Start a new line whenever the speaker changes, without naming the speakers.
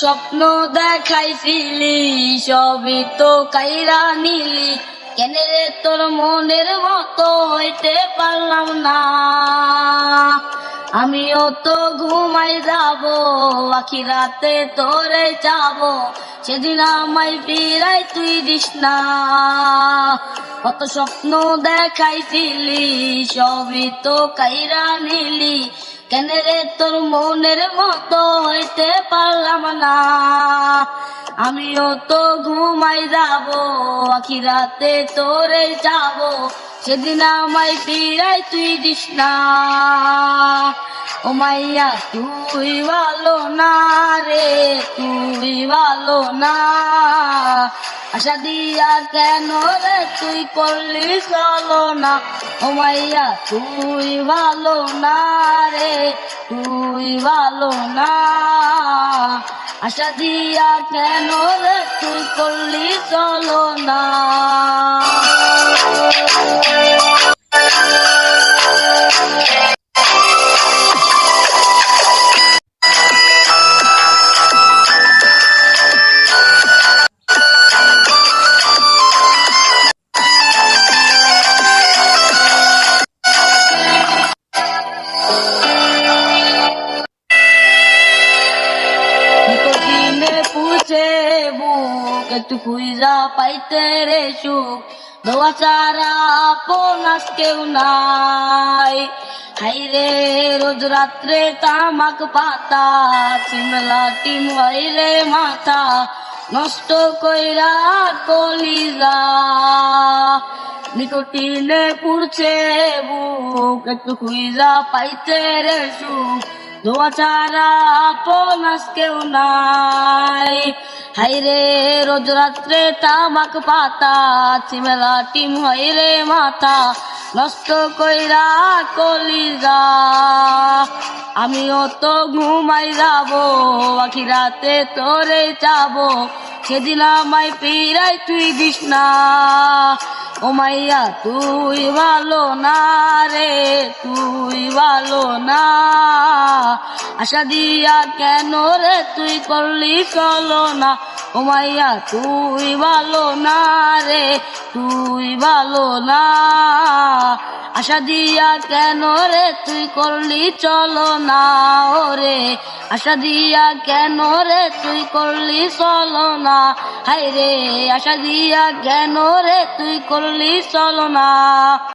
স্বপ্ন দেখাইছিলি, সবই তো কাইরা নিলি। কেন রে তোর মনের মতো হইতে পারলাম না? আমিও তো ঘুমাই যাব আখি রাতে তোরে যাব। সেদিন আমায় ফিরাই তুই দিস না। কত স্বপ্ন দেখাইছিলি, সবই তো কাইরা নিলি। কেন রে তোর মনের মতো হইতে পারলাম না? আমিও তো ঘুমাই যাব, আখি রাতে তোরে যাব, সেদিন আমায় ফিরাই তুই দিস না। ও মাইয়া, তুই ভালো না রে তুই ভালো না। আশা দিয়া কেন রে তুই করলি চলো না? ও মাইয়া, তুই ভালো না রে, তুই ভালো না। আশা দিয়া কেন রে তুই একটু খুঁজা পাইতে রে সুখ। দোয়া চারা আপন কেউ নাই। হাই রে, রোজ রাত্রে তামাক পাতা, সিমলা টিম রে মাথা, নষ্ট কইরা কলিজা। নিকটিনে পুড়ছে বুক, একটু খুঁজা পাইতে রে সুখ। দোয়া চারা আপন আজ কেউ নাই। হাইরে রোজ রাত্রে তামাক পাতা, চিমেলা টিম হয় রে মাথা, নষ্ট কইরা কলিজা। আমিও তো ঘুমাই যাব, আখি রাতে তোরে যাব সেদিন আমায় পিরাই তুই দিস না ও মাইয়া তুই ভালো না রে, তুই ভালো না। আশা দিয়া কেন রে, তুই করলি চলো না। ও মাইয়া তুই ভালো না রে, তুই ভালো না। আশা দিয়া কেন রে তুই করলি চলো না ওরে আশা দিয়া কেন রে তুই করলি চলো না? হাই রে, আশা দিয়া কেন রে তুই করলি চলো না?